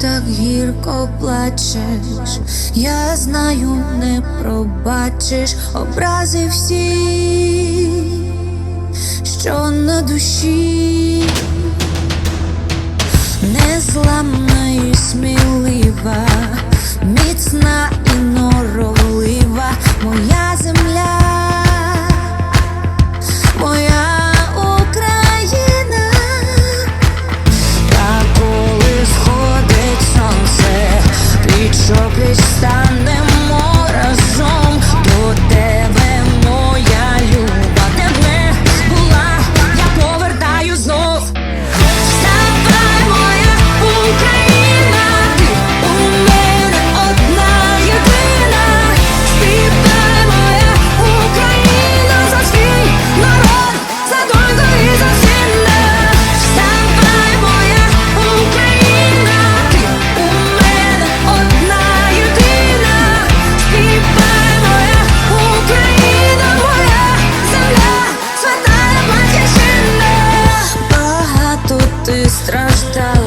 так гірко плачеш, я знаю, не пробачиш образи всі, що на душі. Не зламаєш Ты страждала.